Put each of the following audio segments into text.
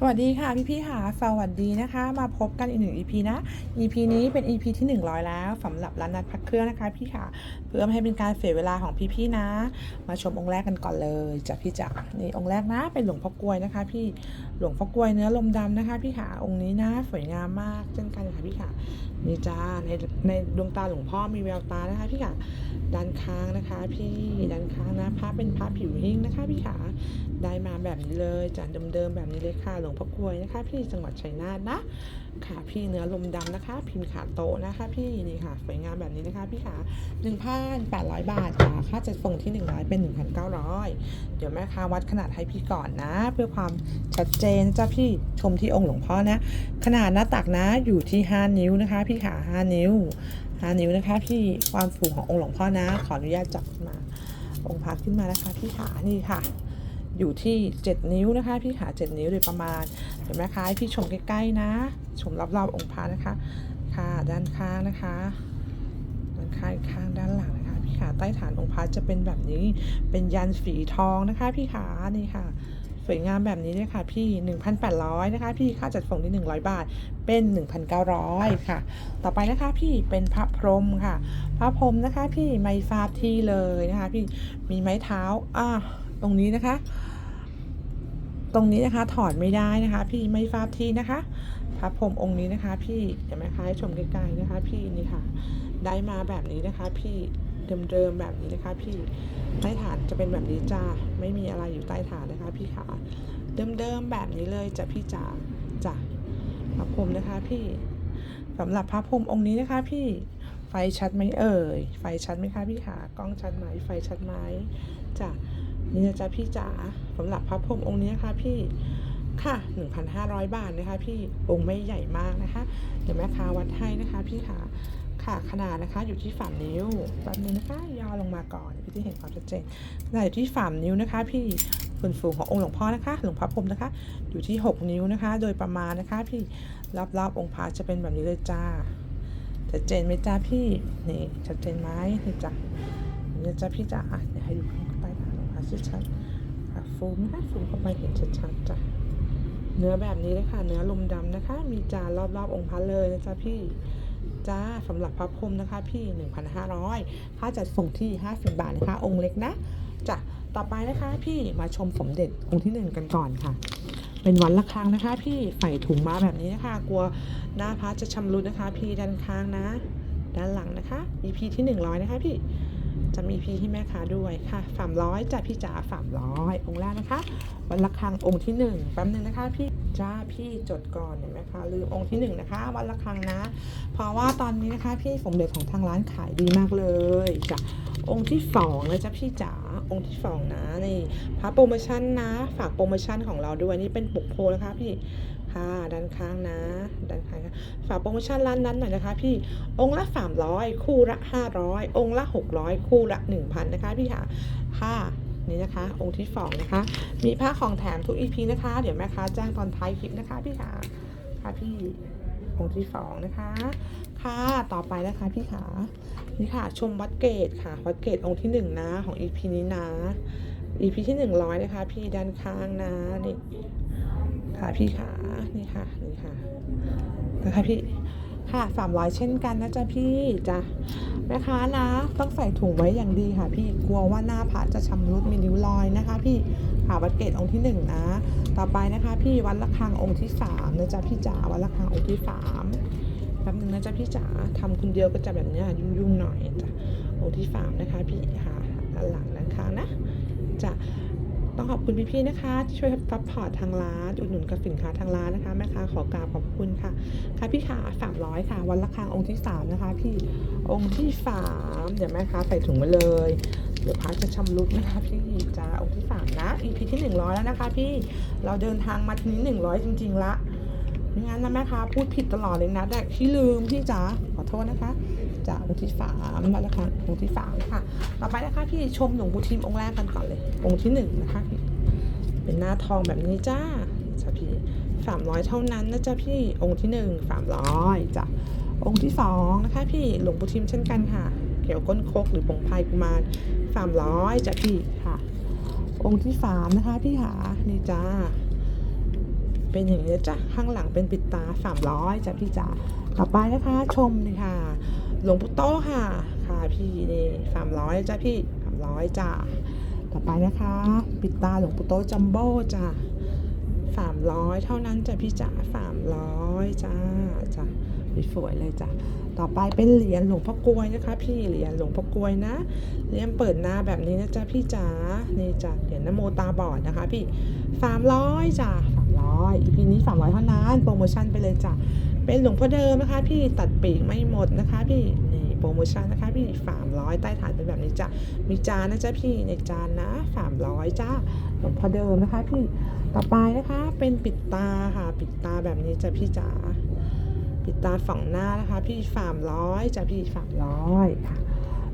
สวัสดีค่ะพี่ๆค่ะสวัสดีนะคะ มาพบกันอีกหนึ่ง EP นะ EP นี้เป็น EP ที่ 100 แล้วสำหรับร้านนัดพักเครื่องนะคะพี่ค่ะ เพื่อไม่ให้เป็นการเสียเวลาของพี่ๆนะ มาชมองค์แรกกันก่อนเลยจ้ะพี่จ๋านี่องค์แรกนะเป็นหลวงพ่อกลวยนะคะ พี่หลวงพ่อกลวยเนื้อลมดำนะคะ พี่ค่ะองค์นี้นะสวยงามมากเช่นกันค่ะพี่ค่ะนี่จ้าในในดวงตาหลวงพ่อมีแววตานะคะ พี่ค่ะด้านข้างนะคะ พี่ด้านข้างนะ พระเป็นพระผิวหิ้งนะคะพี่ขาได้มาแบบนี้เลยจากเดิมๆแบบนี้เลยค่ะหลวงพ่อกลวยนะคะ พี่จังหวัดชัยนาทนะค่ะพี่เนื้อลมดำนะคะ พิมพ์ขาโตนะคะ พี่นี่ค่ะสวยงามแบบนี้นะคะ พี่ขา1,800 บาทค่ะค่าจัดส่งที่ 100 เป็น 1,900 เดี๋ยวแม่ค้าวัดขนาดให้พี่ก่อนนะ เพื่อความชัดเจนจ้าพี่ชมที่องค์หลวงพ่อนะ ขนาดหน้าตักนะอยู่ที่ 5 นิ้วนะคะ พี่ขา 5 นิ้ว 5 นิ้วนะคะ พี่ความสูงขององค์หลวงพ่อนะ ขออนุญาตจับขึ้นมา องค์พระขึ้นมานะคะพี่ขานี่ค่ะ อยู่ที่ 7 นิ้วนะคะ พี่ขา7นิ้วโดยประมาณเห็นไหมคะพี่ชมใกล้ๆนะ ชมรอบๆองค์พระนะคะ ค่ะด้านข้างนะคะด้านข้างข้างด้านหลังนะคะ พี่ขาใต้ฐานองค์พระจะเป็นแบบนี้เป็นยันฝีทองนะคะ พี่ขานี่ค่ะ สวยงามแบบนี้เลยค่ะพี่ 1,800 นะคะ พี่ค่าจัดส่งที่ 100 บาท เป็น 1,900 ค่ะ ต่อไปนะคะพี่เป็นพระพรหมค่ะ พระพรหมนะคะ พี่ไม่ทราบที่เลยนะคะ พี่มีไม้เท้าอ่าตรงนี้นะคะ ตรงนี้นะคะถอดไม่ได้นะคะ พี่ไม่ทราบที่นะคะพระพรหมองค์นี้นะคะ พี่เห็นไหมคะให้ชมใกล้ๆนะคะ พี่นี่ค่ะ ได้มาแบบนี้นะคะ พี่ เดิมๆแบบนี้นะคะ พี่ใต้ฐานจะเป็นแบบนี้จ้าไม่มีอะไรอยู่ใต้ฐานนะคะ พี่ขาเดิมๆแบบนี้เลยจ้ะพี่จ๋าจ้ะพระพรหมนะคะ พี่สำหรับพระพรหมองค์นี้นะคะ พี่ไฟชัดไหมเอ่ยไฟชัดไหมคะพี่ขากล้องชัดไหมไฟชัดไหมจ้ะนี่นะจ๊ะพี่จ๋าสำหรับพระพรหมองค์นี้นะคะพี่ค่ะ 1,500 บาทนะคะ พี่องค์ไม่ใหญ่มากนะคะ เดี๋ยวแม่ค้าวัดให้นะคะ พี่ขา ค่ะขนาดนะคะอยู่ที่ฝ่านิ้วแป๊บนึงนะคะย่อลงมาก่อนพี่ที่เห็นความชัดเจนขนาดอยู่ที่ฝ่านิ้วนะคะ พี่ส่วนสูงขององค์หลวงพ่อนะคะ หลวงพ่อพรมนะคะ อยู่ที่ 6 นิ้วนะคะ โดยประมาณนะคะ พี่รอบๆองค์พระจะเป็นแบบนี้เลยจ้าชัดเจนไหมจ้าพี่นี่ชัดเจนไหมนี่จ้ะนี่จ้าพี่จ๋าอะเดี๋ยวให้ดูใต้ฐานองพระชัดๆค่ะฟูมนะคะฟูมเข้าไปเห็นชัดๆจ้ะเนื้อแบบนี้เลยค่ะ เนื้อลมดำนะคะ มีจานรอบๆองค์พระเลยนะจ๊ะพี่ จ้าสำหรับพระพรมนะคะพี่ 1,500 ค่าจัดส่งที่ 50 บาทนะคะ องค์เล็กนะจ้ะต่อไปนะคะพี่มาชมสมเด็จองค์ที่ 1 กันก่อนค่ะ เป็นวันละครั้งนะคะ พี่ใส่ถุงมาแบบนี้นะคะ กลัวหน้าพระจะชำรุดนะคะ พี่ด้านข้างนะ ด้านหลังนะคะ EP ที่ 100 นะคะพี่ จะมีพีให้แม่ค้าด้วยค่ะสามร้อยจ้ะพี่จ๋าสามร้อยองค์แรกนะคะ วันละครังองค์ที่หนึ่งแป๊บนึงนะคะพี่จ้าพี่จดก่อนเห็นไหมคะลืมองค์ที่หนึ่งนะคะ วันละครังนะ เพราะว่าตอนนี้นะคะพี่สมเด็จของทางร้านขายดีมากเลยจ้ะ องค์ที่สองนะจ๊ะพี่จ๋าองค์ที่สองนะนี่พระโปรโมชั่นนะ ฝากโปรโมชั่นของเราด้วยนี่เป็นปกโพนะคะพี่ค่ะด้านข้างนะด้านข้างฝากโปรโมชั่นร้านนั้นหน่อยนะคะ พี่องค์ละ 300 คู่ละ 500 องค์ละ 600 คู่ละ 1,000 นะคะพี่ค่ะค่ะนี่นะคะ องค์ที่สองนะคะ มีผ้าของแถมทุก EP นะคะ เดี๋ยวแม่ค้าแจ้งตอนท้ายคลิปนะคะพี่ค่ะค่ะพี่องค์ที่สองนะคะ ค่ะ ต่อไปนะคะพี่ขานี่ค่ะ ชมวัดเกตค่ะ วัดเกตองค์ที่หนึ่งนะ ของ EP นี้นะ EP ที่หนึ่งร้อยนะคะ พี่ด้านข้างนะนี่ค่ะพี่ขานี่ค่ะ นี่ค่ะ นะคะพี่ค่ะสามร้อยเช่นกันนะจ๊ะพี่จ้ะแม่ค้านะ ต้องใส่ถุงไว้อย่างดีค่ะ พี่กลัวว่าหน้าพระจะชำรุดมีริ้วรอยนะคะ พี่ค่ะวัดเกตองค์ที่หนึ่งนะ ต่อไปนะคะ พี่วัดระฆังองค์ที่สามนะจ๊ะพี่จ๋าวัดระฆังองค์ที่สาม ป๊บนึงนะจ๊ะพี่จ๋าทำคนเดียวก็จะแบบนี้ยยุ่งๆหน่อยจ้ะองค์ที่สามนะคะพี่ค่ะด้าหลังด้านข้างนะจะต้องขอบคุณพี่ๆนะคะ ที่ช่วยซัพพอร์ตทางร้านอุดหนุนกับสินค้าทางร้านนะคะแม่ค้าขอกราบขอบคุณค่ะ ค่ะพี่ขาสามร้อยค่ะ วันละครั้งองค์ที่สามนะคะ พี่องค์ที่สามเดี๋ยวแม่ค้าใส่ถุงมาเลยเดี๋ยวพระจะชำรุดนะคะพี่จ้าองค์ที่สามนะ EP ที่หนึ่งร้อยแล้วนะคะ พี่เราเดินทางมาทีนี้หนึ่งร้อยจริงๆละ ไม่งั้นนะแม่ค้าพูดผิดตลอดเลยนะแต่ที่ลืมพี่จ๋าขอโทษนะคะจ้าองค์ที่สามวันละครั้งองค์ที่สามค่ะ ต่อไปนะคะพี่ชมหลวงปู่ทิมองค์แรกกันก่อนเลย องค์ที่หนึ่งนะคะพี่เป็นหน้าทองแบบนี้จ้าจ้าพี่สามร้อยเท่านั้นนะจ๊ะพี่องค์ที่หนึ่งสามร้อยจ้ะองค์ที่สองนะคะพี่หลวงปู่ทิมเช่นกันค่ะ เกี่ยวก้นโคกหรือปงพายกุมารสามร้อยจ้ะพี่ค่ะ องค์ที่สามนะคะพี่หานี่จ้า เป็นอย่างนี้จ้ะข้างหลังเป็นปิดตาสามร้อยจ้ะพี่จ๋าต่อไปนะคะชมเลยค่ะ หลวงปู่โตค่ะ ค่ะพี่นี่สามร้อยจ้ะพี่สามร้อยจ้ะต่อไปนะคะ ปิดตาหลวงปู่โตจัมโบ้จ้ะสามร้อยเท่านั้นจ้ะพี่จ๋าสามร้อยจ้าจ้ะสวยเลยจ้ะต่อไปเป็นเหรียญหลวงพ่อกลวยนะคะ พี่เหรียญหลวงพ่อกลวยนะเหรียญเปิดหน้าแบบนี้นะจ๊ะพี่จ๋านี่จ้ะเหรียญนโมตาบอดนะคะ พี่สามร้อยจ้ะ สามร้อยอีพีนี้สามร้อยเท่านั้น โปรโมชั่นไปเลยจ้ะ เป็นหลวงพ่อเดิมนะคะ พี่ตัดปีกไม่หมดนะคะ พี่นี่โปรโมชั่นนะคะ พี่สามร้อยใต้ฐานเป็นแบบนี้จ้ะ มีจานนะจ๊ะพี่ในจานนะสามร้อยจ้าหลวงพ่อเดิมนะคะ พี่ต่อไปนะคะเป็นปิดตาค่ะ ปิดตาแบบนี้จ้ะพี่จ๋าปิดตาฝั่งหน้านะคะ พี่สามร้อยจ้ะพี่สามร้อยค่ะ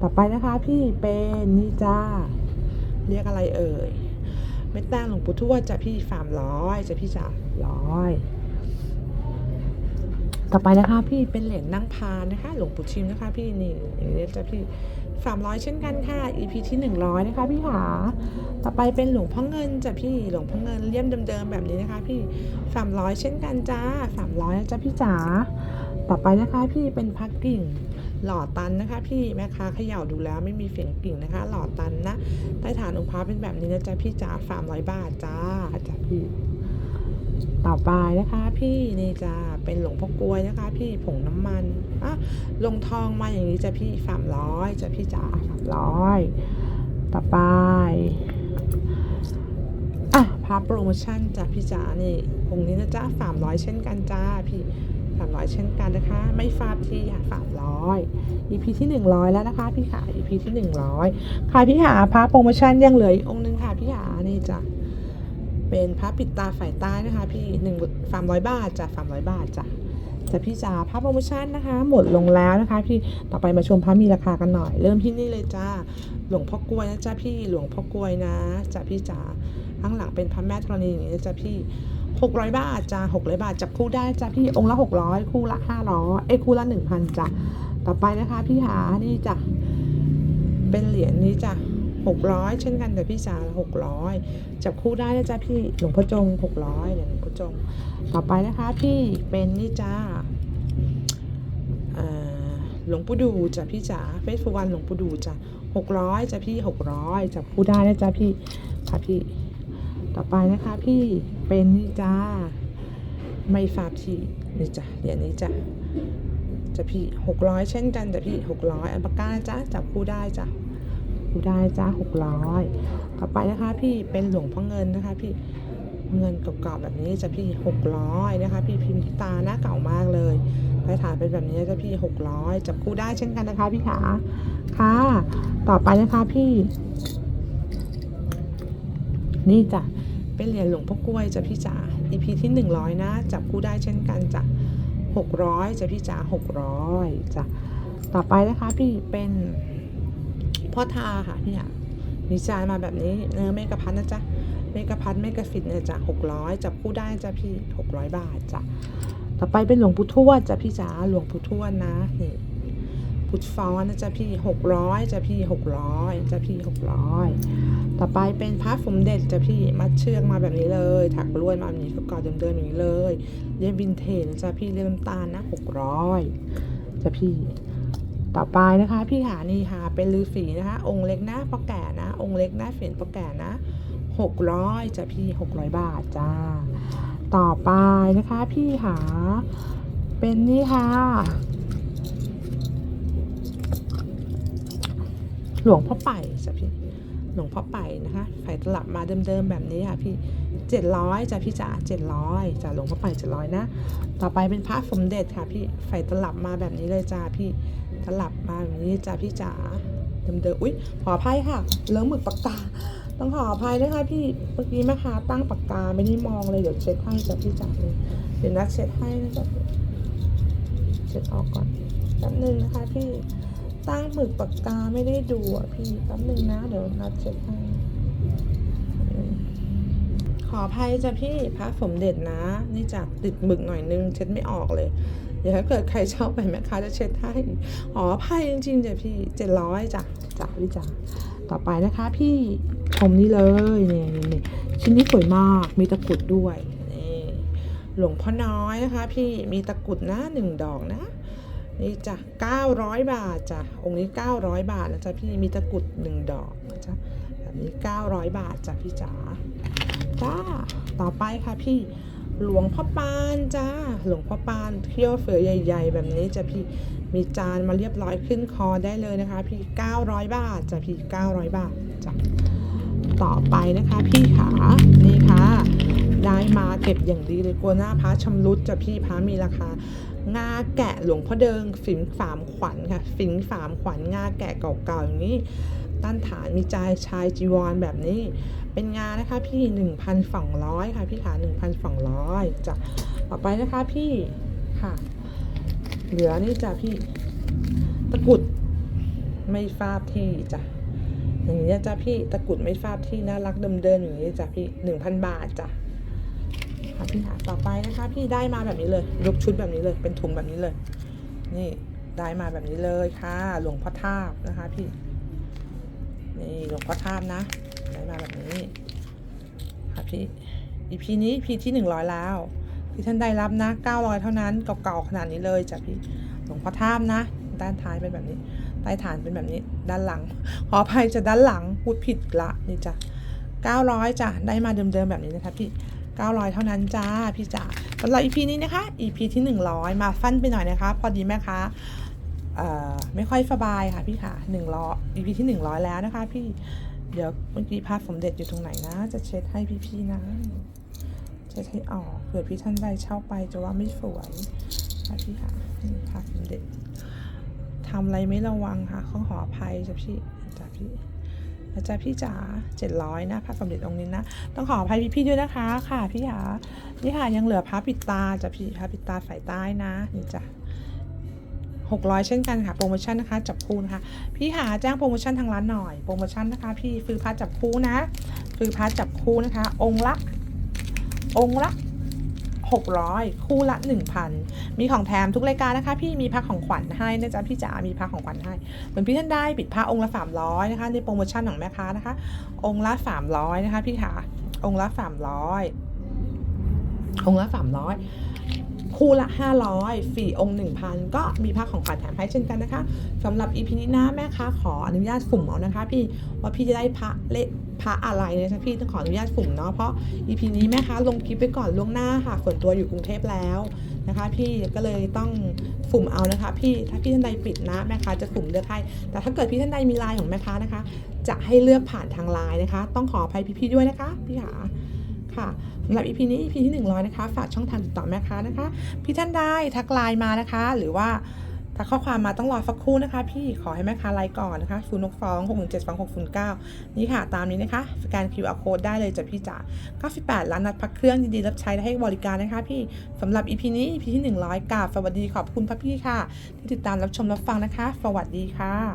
ต่อไปนะคะพี่เป็นนี่จ้าเรียกอะไรเอ่ย เม็ดแตงหลวงปู่ทวดจะพี่สามร้อยจะพี่จ๋าร้อยต่อไปนะคะพี่เป็นเหรียญนั่งพานนะคะ หลวงปู่ชิมนะคะพี่นี่อย่างนี้จะพี่สามร้อยเช่นกันค่ะ EP ที่หนึ่งร้อยนะคะพี่ขาต่อไปเป็นหลวงพ่อเงินจ้ะพี่หลวงพ่อเงินเลี่ยมเดิมๆแบบนี้นะคะ พี่สามร้อยเช่นกันจ้าสามร้อยจ้ะพี่จ๋าต่อไปนะคะพี่เป็นพักกิ่ง หล่อตันนะคะพี่แม่ค้าเขย่าดูแล้วไม่มีเสียงกิ่งนะคะ หล่อตันนะใต้ฐานองค์พระเป็นแบบนี้นะจ๊ะพี่จ๋าสามร้อยบาทจ้าจ้ะพี่ต่อไปนะคะพี่นี่จะเป็นหลวงพ่อกลวยนะคะ พี่ผงน้ำมันอะลงทองมาอย่างนี้จะพี่สามร้อยจะพี่จ๋าสามร้อยต่อไปอะพาโปรโมชั่นจ้ะพี่จ๋านี่องค์นี้นะจ๊ะสามร้อยเช่นกันจ้าพี่ สามร้อยเช่นกันนะคะ ไม่ฟาบที่ค่ะสามร้อย EP ที่หนึ่งร้อยแล้วนะคะพี่ขา EP ที่หนึ่งร้อยค่ะพี่หาพาโปรโมชั่นยังเหลืออีกองค์นึงค่ะพี่หานี่จ้ะเป็นพระปิดตาฝ่ายใต้นะคะ พี่หนึ่งสามร้อยบาทจ้ะสามร้อยบาทจ้ะแต่พี่จ๋าพระโปรโมชั่นนะคะ หมดลงแล้วนะคะ พี่ต่อไปมาชมพระมีราคากันหน่อย เริ่มที่นี่เลยจ้าหลวงพ่อกลวยนะจ้าพี่หลวงพ่อกลวยนะจ้ะพี่จ๋าข้างหลังเป็นพระแม่ธรณีอย่างนี้นะจ้ะพี่ หกร้อยบาทจ้าหกร้อยบาท จับคู่ได้จ้ะพี่องค์ละหกร้อยคู่ละห้าร้อยเอ้คู่ละหนึ่งพันจ้ะต่อไปนะคะพี่หานี่จ้ะเป็นเหรียญนี้จ้ะหกร้อยเช่นกันแต่พี่จ๋าหกร้อยจับคู่ได้นะจ๊ะพี่หลวงพ่อจงหกร้อยเหรียหลวงพ่อจง ต่อไปนะคะพี่เป็นนี่จ้าหลวงปู่ดูจ้ะพี่จ๋าเฟสฟูวันหลวงปู่ดูจ้ะหกร้อยจ้ะพี่หกร้อยจับคู่ได้นะจ๊ะพี่ค่ะพี่ ต่อไปนะคะพี่เป็นนี่จ้าไม่ฟาบที่นี่จ้ะเหรียญนี้จ้ะจะพี่หกร้อยเช่นกันจะพี่หกร้อยอันปากกาจ้ะจับคู่ได้จ้ะคู่ได้จ้ะหกร้อยต่อไปนะคะพี่เป็นหลวงพ่อเงินนะคะพี่เงินเก่าๆแบบนี้จะพี่หกร้อยนะคะพี่พิมพ์ที่ตาหน้าเก่ามากเลยปลายฐานเป็นแบบนี้จะพี่หกร้อยจับคู่ได้เช่นกันนะคะพี่ขาค่ะ ต่อไปนะคะพี่ นี่จ้ะเป็นเหรียญหลวงพ่อกล้วยจ้ะพี่จ๋า EP ที่หนึ่งร้อยนะ จับคู่ได้เช่นกันจ้ะหกร้อยจ้ะพี่จ๋าหกร้อยจ้ะต่อไปนะคะพี่เป็นพ่อทาค่ะพี่อะมีจานมาแบบนี้เนื้อเมกะพัทนะจ๊ะเมกะพัทเมกะฟิตเนี่ยจ้ะหกร้อยจับคู่ได้จ้ะพี่หกร้อยบาทจ้ะต่อไปเป็นหลวงปู่ทวดจ้ะพี่จ๋าหลวงปู่ทวดนะนี่ พุทฟอนนะจ๊ะพี่หกร้อยจะพี่หกร้อยจะพี่หกร้อยต่อไปเป็นพระสมเด็จจ้ะพี่มัดเชือกมาแบบนี้เลย ถักลวดมาแบบนี้ก็กอดเดิมๆอย่างนี้เลยเรียนวินเทจนะจ๊ะพี่เรียนน้ำตาลนะหกร้อยจ้ะพี่ต่อไปนะคะพี่หานี่ค่ะเป็นลือฝีนะคะ องค์เล็กหน้าปะแก่นะ องค์เล็กหน้าเฟียนปะแก่นะหกร้อยจ้ะพี่หกร้อยบาทจ้าต่อไปนะคะพี่หาเป็นนี่ค่ะ หลวงพ่อไปจ้ะพี่ หลวงพ่อไปนะคะไฟตลับมาเดิมๆแบบนี้ค่ะพี่เจ็ดร้อยจ้ะพี่จ๋าเจ็ดร้อยจ้ะหลวงพ่อไปเจ็ดร้อยนะ ต่อไปเป็นพระสมเด็จค่ะพี่ไฟตลับมาแบบนี้เลยจ้าพี่ ตลับมาแบบนี้จ้าพี่จ๋าเดิมๆอุ้ยขออภัยค่ะ เลิ้งหมึกปากกา ต้องขออภัยนะคะพี่ เมื่อกี้แม่ค้าตั้งปากกาไม่ได้มองเลย เดี๋ยวเช็ดให้จ้ะพี่จ๋าเลยเดี๋ยวนัดเช็ดให้นะจ๊ะเช็ดออกก่อนแป๊บนึงนะคะพี่ ตั้งหมึกปากกาไม่ได้ดูอะพี่แป๊บนึงนะ เดี๋ยวนัดเช็ดให้ขออภัยจ้ะพี่พระสมเด็จนะ นี่จากติดหมึกหน่อยนึง เช็ดไม่ออกเลยเดี๋ยวถ้าเกิดใครชอบไปแม่ค้าจะเช็ดให้ขออไพ่จริงๆจ้ะพี่เจ็ดร้อยจ้ะจ้ะพี่จ้ะต่อไปนะคะพี่ชมนี่เลยนี่นี่นชิ้นนี้สวยมากมีตะกุดด้วยนี่หลวงพ่อน้อยนะคะ พี่มีตะกุดนะหนึ่งดอกนะ นี่จ้ะ900 บาทจ้ะองค์นี้ 900 บาทนะจ๊ะพี่มีตะกรุดหนึ่งดอกนะจ๊ะแบบนี้ 900 บาทจ้ะพี่จ๋าจ้าต่อไปค่ะพี่หลวงพ่อปานจ้าหลวงพ่อปานเที่ยวเฟือใหญ่ ๆ แบบนี้จ้ะพี่มีจานมาเรียบร้อยขึ้นคอได้เลยนะคะ พี่ 900 บาทจ้ะพี่ 900 บาทจ้ะต่อไปนะคะพี่ขานี่ค่ะ ได้มาเก็บอย่างดีเลยกลัวหน้าพระชำรุดจ้ะพี่พระมีราคา งาแกะหลวงพ่อเดิงฝิ่นฝามขวัญค่ะฝิ่นฝามขวัญงาแกะเก่าๆอย่างนี้ต้านฐานมีจายชายจีวรแบบนี้ เป็นงานะคะพี่ 1,200 ค่ะ พี่ขา1,200จ้ะต่อไปนะคะพี่ค่ะ เหลือนี่จ้ะพี่ตะกรุดไม่ฟาบที่จ้ะอย่างนี้จ้ะพี่ตะกรุดไม่ฟาบที่น่ารักเดิมๆอย่างนี้จ้ะพี่ 1,000 บาทจ้ะ ค่ะพี่หาต่อไปนะคะ พี่ได้มาแบบนี้เลย ยกชุดแบบนี้เลย เป็นถุงแบบนี้เลย นี่ได้มาแบบนี้เลยค่ะ หลวงพ่อทาบนะคะ พี่ นี่หลวงพ่อทาบนะ ได้มาแบบนี้ ค่ะพี่อีพีนี้พีที่หนึ่งร้อยแล้วที่ท่านได้รับนะเก้าร้อยเท่านั้นเก่าๆขนาดนี้เลยจ้ะพี่หลวงพ่อท่าบนะ ด้านท้ายเป็นแบบนี้ ใต้ฐานเป็นแบบนี้ ด้านหลัง ขออภัยจะด้านหลังพูดผิดละนี่จ้ะ900จ้ะได้มาเดิมๆแบบนี้นะคะพี่ 900 เท่านั้นจ้าพี่จ๋าสำหรับ EP นี้นะคะ EP ที่ 100 มาฟันไปหน่อยนะคะ พอดีแม่ค้าเอ่อไม่ค่อยสบายค่ะพี่ค่ะ100 EP ที่100แล้วนะคะ พี่ เดี๋ยวเมื่อกี้พระสมเด็จอยู่ตรงไหนนะ จะเช็ดให้พี่ๆนะ เช็ดให้ออกเผื่อพี่ท่านใดเช่าไปจะว่าไม่สวยค่ะพี่ค่ะนี่พระสมเด็จทำอะไรไม่ระวังค่ะข้อขออภัยจ้ะพี่จ้ะพี่ นะจ๊ะพี่จ๋าเจ็ดร้อยนะพระสมเด็จองค์นี้นะ ต้องขออภัยพี่ๆด้วยนะคะค่ะพี่จ๋านี่ค่ะยังเหลือพระปิดตาจ้ะพี่พระปิดตาสายใต้นะนี่จ้ะหกร้อยเช่นกันค่ะ โปรโมชั่นนะคะ จับคู่นะคะ พี่หาแจ้งโปรโมชั่นทางร้านหน่อย โปรโมชั่นนะคะ พี่ซื้อพระจับคู่นะซื้อพระจับคู่นะคะ องค์ละ องค์ละ หกร้อยคู่ละหนึ่งพันมีของแถมทุกรายการนะคะ พี่มีพักของขวัญให้นะจ๊ะพี่จ๋ามีพักของขวัญให้เหมือนพี่ท่านได้ปิดผ้าองค์ละสามร้อยนะคะในโปรโมชั่นของแม่ค้านะคะ องค์ละสามร้อยนะคะพี่คะองค์ละสามร้อยองค์ละสามร้อย คู่ละห้าร้อยฟรีองค์หนึ่งพันก็มีผ้าของขวัญแถมให้เช่นกันนะคะสำหรับอีพีนี้นะแม่ค้าขออนุญาตสุ่มเอานะคะ พี่ว่าพี่จะได้พระเละพระอะไรนะคะพี่ต้องขออนุญาตสุ่มเนาะเพราะอีพีนี้แม่ค้าลงคลิปไปก่อนล่วงหน้าค่ะส่วนตัวอยู่กรุงเทพแล้วนะคะ พี่ก็เลยต้องสุ่มเอานะคะ พี่ถ้าพี่ท่านใดปิดนะแม่ค้าจะสุ่มเลือกให้แต่ถ้าเกิดพี่ท่านใดมีไลน์ของแม่ค้านะคะ จะให้เลือกผ่านทางไลน์นะคะ ต้องขออภัยพี่ๆด้วยนะคะพี่ขาค่ะ สำหรับ EP นี้ EP ที่ 100 นะคะ ฝากช่องทางติดต่อแม่ค้านะคะ พี่ท่านได้ทักไลน์มานะคะ หรือว่าทักข้อความมาต้องรอสักครู่นะคะ พี่ขอให้แม่ค้าไลน์ก่อนนะคะ0 6 2 6 1 7 2 6 0 9 นี่ค่ะ ตามนี้นะคะสแกน QR code ได้เลยจ้ะพี่จ๋า98 ล้านนัดพักเครื่องดีๆรับใช้และให้บริการนะคะ พี่สำหรับ EP นี้ EP ที่ 100กราบสวัสดีขอบคุณพระพี่ค่ะ ที่ติดตามรับชมรับฟังนะคะ สวัสดีค่ะ